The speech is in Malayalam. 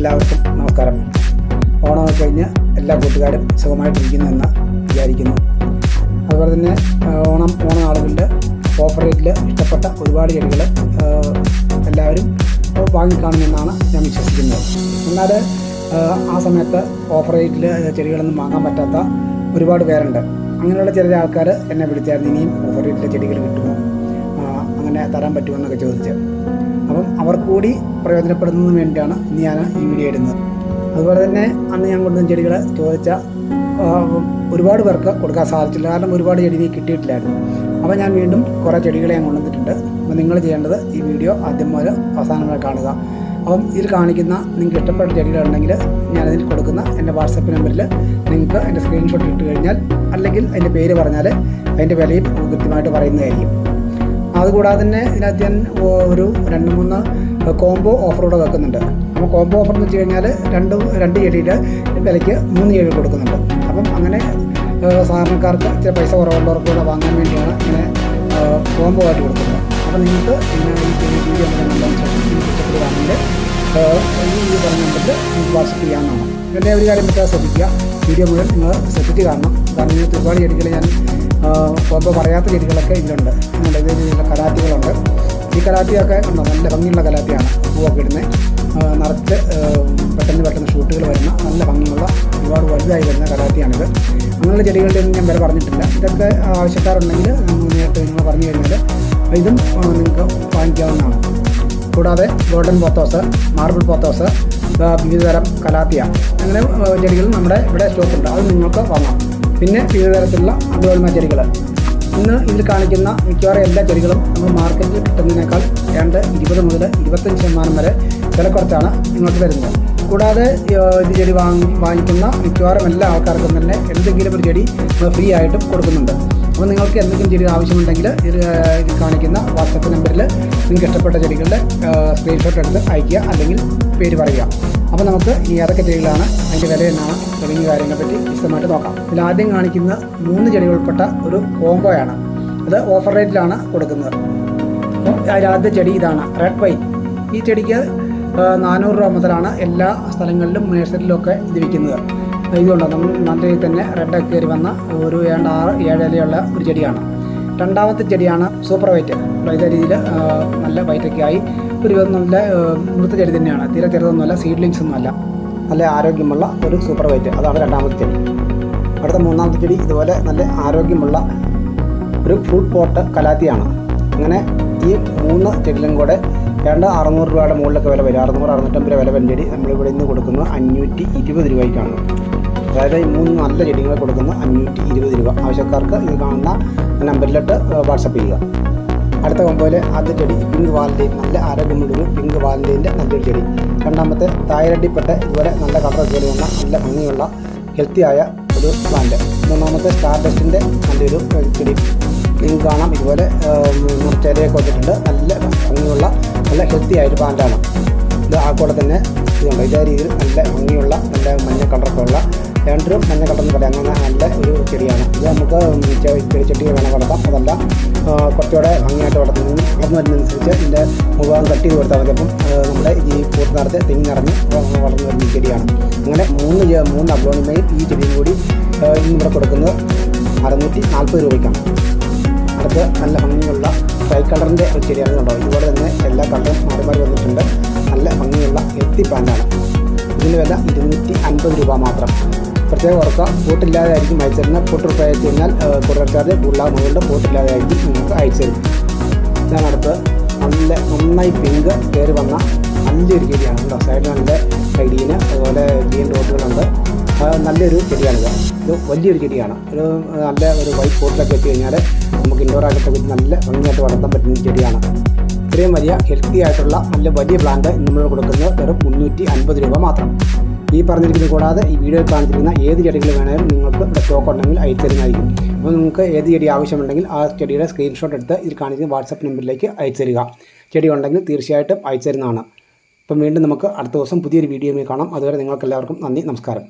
എല്ലാവർക്കും നമസ്കാരം. ഓണമൊക്കെ കഴിഞ്ഞ് എല്ലാ കൂട്ടുകാരും സുഖമായിട്ടിരിക്കുന്നു എന്ന് വിചാരിക്കുന്നു. അതുപോലെ തന്നെ ഓണം ഓണം ഓണനാളുകളിൽ ഓഫർ റേറ്റിൽ ഇഷ്ടപ്പെട്ട ഒരുപാട് ചെടികൾ എല്ലാവരും വാങ്ങിക്കാണുമെന്നാണ് ഞാൻ വിശ്വസിക്കുന്നത്. എന്നാൽ ആ, ആ സമയത്ത് ഓഫർ റേറ്റിൽ ചെടികളൊന്നും വാങ്ങാൻ പറ്റാത്ത ഒരുപാട് പേരുണ്ട്. അങ്ങനെയുള്ള ചില ആൾക്കാർ എന്നെ വിളിച്ചായിരുന്നു ഇനിയും ഓഫർ റേറ്റിലെ ചെടികൾ കിട്ടുമോ അങ്ങനെ തരാൻ പറ്റുമോ? എന്നൊക്കെ ചോദിച്ച്. അവർക്ക് കൂടി പ്രയോജനപ്പെടുന്നതിന് വേണ്ടിയാണ് ഇന്ന് ഞാൻ ഈ വീഡിയോ ഇടുന്നത്. അതുപോലെ തന്നെ അന്ന് ഞാൻ കൊണ്ടുവന്ന ചെടികൾ ചോദിച്ച ഒരുപാട് പേർക്ക് കൊടുക്കാൻ സാധിച്ചില്ല. കാരണം ഒരുപാട് ചെടി എനിക്ക് കിട്ടിയിട്ടില്ലായിരുന്നു. അപ്പോൾ ഞാൻ വീണ്ടും കുറേ ചെടികളെ ഞാൻ കൊണ്ടുവന്നിട്ടുണ്ട്. അപ്പോൾ നിങ്ങൾ ചെയ്യേണ്ടത് ഈ വീഡിയോ ആദ്യം മുതൽ അവസാനം വരെ കാണുക. അപ്പം ഇതിൽ കാണിക്കുന്ന നിങ്ങൾക്ക് ഇഷ്ടപ്പെട്ട ചെടികളുണ്ടെങ്കിൽ ഞാനതിൽ കൊടുക്കുന്ന എന്റെ വാട്സപ്പ് നമ്പറിൽ നിങ്ങൾക്ക് അതിന്റെ സ്ക്രീൻഷോട്ട് ഇട്ട് കഴിഞ്ഞാൽ അല്ലെങ്കിൽ അതിന്റെ പേര് പറഞ്ഞാൽ അതിന്റെ വിലയും കൃത്യമായിട്ട് പറയുന്നതായിരിക്കും. അതുകൂടാതെ തന്നെ ഇതിനകത്ത് ഞാൻ ഒരു രണ്ട് മൂന്ന് കോംബോ ഓഫറൂടെ വെക്കുന്നുണ്ട്. അപ്പോൾ കോംബോ ഓഫർ എന്ന് വെച്ച് കഴിഞ്ഞാൽ രണ്ട് രണ്ട് ചെടിയുടെ വിലയ്ക്ക് മൂന്ന് ചെടി കൊടുക്കുന്നുണ്ട്. അപ്പം അങ്ങനെ സാധാരണക്കാർക്ക് ഇച്ചിരി പൈസ കുറവുള്ളവർക്ക് കൂടെ വാങ്ങാൻ വേണ്ടിയാണ് ഇങ്ങനെ കോംബോ ആയിട്ട് കൊടുക്കുന്നത്. അപ്പോൾ നിങ്ങൾക്ക് ഇങ്ങനെ ഈ വീഡിയോ നിങ്ങൾക്ക് ഏഹ്, ഈ പറഞ്ഞ നമ്പറിൽ നിങ്ങൾക്ക് വാട്സപ്പ് ചെയ്യാവുന്നതാണ്. പിന്നെ ഒരു കാര്യം പറ്റാതെ ശ്രദ്ധിക്കുക. വീഡിയോ മുഴുവൻ നിങ്ങൾ ശ്രദ്ധിച്ച് കാണണം. കാരണം ഇതിനകത്ത് ഒരുപാട് ചെടികൾ ഞാൻ കോമ്പോ പറയാത്ത ചെടികളൊക്കെ ഇതിലുണ്ട്. ഇങ്ങനെയുള്ള ഇതേ രീതിയിലുള്ള കലാത്തികളുണ്ട് ഈ കലാത്തിയൊക്കെ നല്ല ഭംഗിയുള്ള കലാത്തിയാണ് പൂവൊക്കെ ഇടുന്നത് നിറച്ച് പെട്ടെന്ന് പെട്ടെന്ന് ഷൂട്ടുകൾ വരുന്ന നല്ല ഭംഗിയുള്ള ഒരുപാട് വലുതായി വരുന്ന കലാത്തിയാണിത് അങ്ങനെയുള്ള ചെടികളുടെ ഒന്നും ഞാൻ വില പറഞ്ഞിട്ടില്ല. ഇതൊക്കെ ആവശ്യക്കാരുണ്ടെങ്കിൽ നേരിട്ട് നിങ്ങൾ പറഞ്ഞു കഴിഞ്ഞാൽ ഇതും നിങ്ങൾക്ക് വാങ്ങിക്കാവുന്നതാണ്. കൂടാതെ ഗോൾഡൻ പോത്തോസ് മാർബിൾ പോത്തോസ് വിവിധ തരം കലാത്തിയ. അങ്ങനെ ചെടികൾ നമ്മുടെ ഇവിടെ സ്റ്റോക്കുണ്ട്. അത് നിങ്ങൾക്ക് വാങ്ങാം. പിന്നെ വിവിധ തരത്തിലുള്ള അഗ്ലോൾമ ചെടികൾ ഇന്ന് ഇതിൽ കാണിക്കുന്ന മിക്കവാറും എല്ലാ ചെടികളും നമ്മൾ മാർക്കറ്റിൽ കിട്ടുന്നതിനേക്കാൾ രണ്ട് ഇരുപത് മുതൽ ഇരുപത്തഞ്ച് ശതമാനം വരെ വില കുറച്ചാണ് ഇങ്ങോട്ട് തരുന്നത് കൂടാതെ ഇത് ചെടി വാങ്ങി വാങ്ങിക്കുന്ന മിക്കവാറും എല്ലാ ആൾക്കാർക്കും തന്നെ എന്തെങ്കിലും ഒരു ചെടി ഫ്രീ ആയിട്ടും കൊടുക്കുന്നുണ്ട്. അപ്പോൾ നിങ്ങൾക്ക് എന്തെങ്കിലും ചെടി ആവശ്യമുണ്ടെങ്കിൽ ഇത് കാണിക്കുന്ന വാട്സപ്പ് നമ്പറിൽ നിങ്ങൾക്ക് ഇഷ്ടപ്പെട്ട ചെടികളുടെ സ്ക്രീൻഷോട്ട് എടുത്ത് അയയ്ക്കുക അല്ലെങ്കിൽ പേര് പറയുക. അപ്പോൾ നമുക്ക് ഈ ഏതൊക്കെ ചെടികളാണ് അതിന്റെ വില എന്നാണ് തുടങ്ങിയ കാര്യങ്ങളെ പറ്റി വിശദമായിട്ട് നോക്കാം. ഇതിൽ ആദ്യം കാണിക്കുന്ന മൂന്ന് ചെടികൾ ഉൾപ്പെട്ട ഒരു കോംബോയാണ് അത് ഓഫർ റേറ്റിലാണ് കൊടുക്കുന്നത്. അപ്പോൾ അതിലാദ്യത്തെ ചെടി ഇതാണ് റെഡ് വൈൻ ഈ ചെടിക്ക് നാനൂറ് രൂപ മുതലാണ് എല്ലാ സ്ഥലങ്ങളിലും നഴ്സറിയിലൊക്കെ ഇത് വിൽക്കുന്നത്. ഇതുകൊണ്ട് നമ്മൾ നല്ല രീതിയിൽ തന്നെ റെഡൊക്കെ കയറി വന്ന ഒരു ഏണ്ട ആറ് ഏഴ് ഒരു ചെടിയാണ്. രണ്ടാമത്തെ ചെടിയാണ് സൂപ്പർ വൈറ്റ്. ഇതേ രീതിയിൽ നല്ല വൈറ്റൊക്കെ ആയി ഒരു ആ, മൃത്ത ചെടി തന്നെയാണ്. തീരെ ചെറുതൊന്നുമല്ല സീഡ്ലിങ്സ് ഒന്നുമല്ല. നല്ല ആരോഗ്യമുള്ള ഒരു സൂപ്പർ വൈറ്റ് അതാണ് രണ്ടാമത്തെ ചെടി. അടുത്ത മൂന്നാമത്തെ ചെടി ഇതുപോലെ നല്ല ആരോഗ്യമുള്ള ഒരു ഫ്രൂട്ട് പോട്ട് കലാത്തിയാണ്. അങ്ങനെ ഈ മൂന്ന് ചെടികളും കൂടെ രണ്ട് അറുന്നൂറ് രൂപയുടെ മുകളിലൊക്കെ വില വരും. അറുന്നൂറ് അറുന്നൂറ്റമ്പത് വില ചെടി നമ്മളിവിടെ നിന്ന് കൊടുക്കുന്നത് അഞ്ഞൂറ്റി ഇരുപത് രൂപയ്ക്കാണ്. അതായത് ഈ മൂന്ന് നല്ല ചെടികൾ കൊടുക്കുന്നത് അഞ്ഞൂറ്റി ഇരുപത് രൂപ. ആവശ്യക്കാർക്ക് ഇത് കാണുന്ന നമ്പറിലോട്ട് വാട്സപ്പ് ചെയ്യുക. അടുത്ത കൊമ്പോയിലെ ആദ്യ ചെടി പിങ്ക് വാലിന്റെ നല്ല ആരോഗ്യമുള്ളൊരു പിങ്ക് വാലിന്റെ നല്ലൊരു ചെടി. രണ്ടാമത്തെ തായരട്ടിപ്പെട്ട ഇതുപോലെ നല്ല കളർ കയറി വന്ന നല്ല ഭംഗിയുള്ള ഹെൽത്തിയായ ഒരു പ്ലാന്റ് മൂന്നാമത്തെ സ്റ്റാർ ഡസ്റ്റിന്റെ നല്ലൊരു ചെടി. നിങ്ങൾക്ക് കാണാം. ഇതുപോലെ ചെറിയൊക്കെ വെച്ചിട്ടുണ്ട്. നല്ല ഭംഗിയുള്ള നല്ല ഹെൽത്തി ആയൊരു പ്ലാന്റാണ് ഇത് ആ കൂടെ തന്നെ ഇതുണ്ട്. ഇതേ രീതിയിൽ നല്ല ഭംഗിയുള്ള നല്ല മഞ്ഞ കളറൊക്കെ ഉള്ള രണ്ടൊരു മഞ്ഞ കളർ എന്ന് പറയാം. അങ്ങനെ നല്ല ഒരു ചെടിയാണ്. ഇത് നമുക്ക് ചെടിച്ചട്ടി വേണം വളർത്താം അതല്ല കുറച്ചുകൂടെ ഭംഗിയായിട്ട് വളർത്തുന്നു വളർന്നു വരുന്നതനുസരിച്ച് ഇതിന്റെ മുഖം കട്ട് ചെയ്ത് കൊടുത്താൽ മതി. അപ്പം നമ്മുടെ ഈ പൂർണാർത്ത് തെങ്ങി നിറഞ്ഞ് വളർന്നു വരുന്ന ഈ ചെടിയാണ്. അങ്ങനെ മൂന്ന് മൂന്ന് അബ്ലോണിമയും ഈ ചെടിയും കൂടി ഇന്ന് ഇവിടെ കൊടുക്കുന്നത് അറുന്നൂറ്റി നാൽപ്പത് രൂപയ്ക്കാണ്. അടുത്ത് നല്ല ഭംഗിയുള്ള ഫൈ കളറിന്റെ ഒരു ചെടിയാണ് ഉണ്ടാവും ഇതുപോലെ തന്നെ എല്ലാ കളറും മാറി മാറി വന്നിട്ടുണ്ട്. നല്ല ഭംഗിയുള്ള എത്തി പ്ലാന്റാണ്. ഇതിന് വില ഇരുന്നൂറ്റി അൻപത് രൂപ മാത്രം. പ്രത്യേകം ആയിരിക്കും അയച്ചിരുന്നത് പോട്ട് റുപ്യ അയച്ചു കഴിഞ്ഞാൽ കൊറിയർ ചാർജ് കൂടുതലാകുന്നതുകൊണ്ട് പോട്ടില്ലാതെ ആയിരിക്കും നിങ്ങൾക്ക് അയച്ചു തരും ഇതാണ് അടുത്ത്. നല്ല നന്നായി പിങ്ക് കയറി വന്ന നല്ലൊരു ചെടിയാണ് കേട്ടോ. സൈഡിൽ നല്ല അതുപോലെ ഗ്രീൻ ഡോട്ടുകളുണ്ട് ആ, നല്ലൊരു ചെടിയാണിത്. ഇത് വലിയൊരു ചെടിയാണ്. ഒരു നല്ല ഒരു വൈറ്റ് പോട്ടിലൊക്കെ വെച്ച് കഴിഞ്ഞാൽ നമുക്ക് ഇൻഡോർ ആയിട്ടൊക്കെ വെച്ച് നല്ല ഭംഗിയായിട്ട് വളർത്താൻ പറ്റുന്ന ചെടിയാണ്. ഇത്രയും വലിയ ഹെൽത്തി ആയിട്ടുള്ള നല്ല വലിയ പ്ലാന്റ് നമ്മൾ കൊടുക്കുന്നത് വെറും മുന്നൂറ്റി അൻപത് രൂപ മാത്രം. ഈ പറഞ്ഞിരിക്കുന്നത് കൂടാതെ ഈ വീഡിയോയിൽ കാണിച്ചിരിക്കുന്ന ഏത് ചെടികൾ വേണമെങ്കിലും നിങ്ങൾക്ക് ഇവിടെ സ്റ്റോക്ക് ഉണ്ടെങ്കിൽ അയച്ചു തരുന്നതായിരിക്കും. അപ്പോൾ നിങ്ങൾക്ക് ഏത് ചെടി ആവശ്യമുണ്ടെങ്കിൽ ആ ചെടിയുടെ സ്ക്രീൻഷോട്ട് എടുത്ത് ഇതിൽ കാണിക്കുന്ന വാട്സപ്പ് നമ്പറിലേക്ക് അയച്ചു തരിക. ചെടി ഉണ്ടെങ്കിൽ തീർച്ചയായിട്ടും അയച്ചു തരുന്നതാണ്. അപ്പം വീണ്ടും നമുക്ക് അടുത്ത ദിവസം പുതിയൊരു വീഡിയോയിൽ കാണാം. അതുവരെ നിങ്ങൾക്ക് എല്ലാവർക്കും നന്ദി നമസ്കാരം.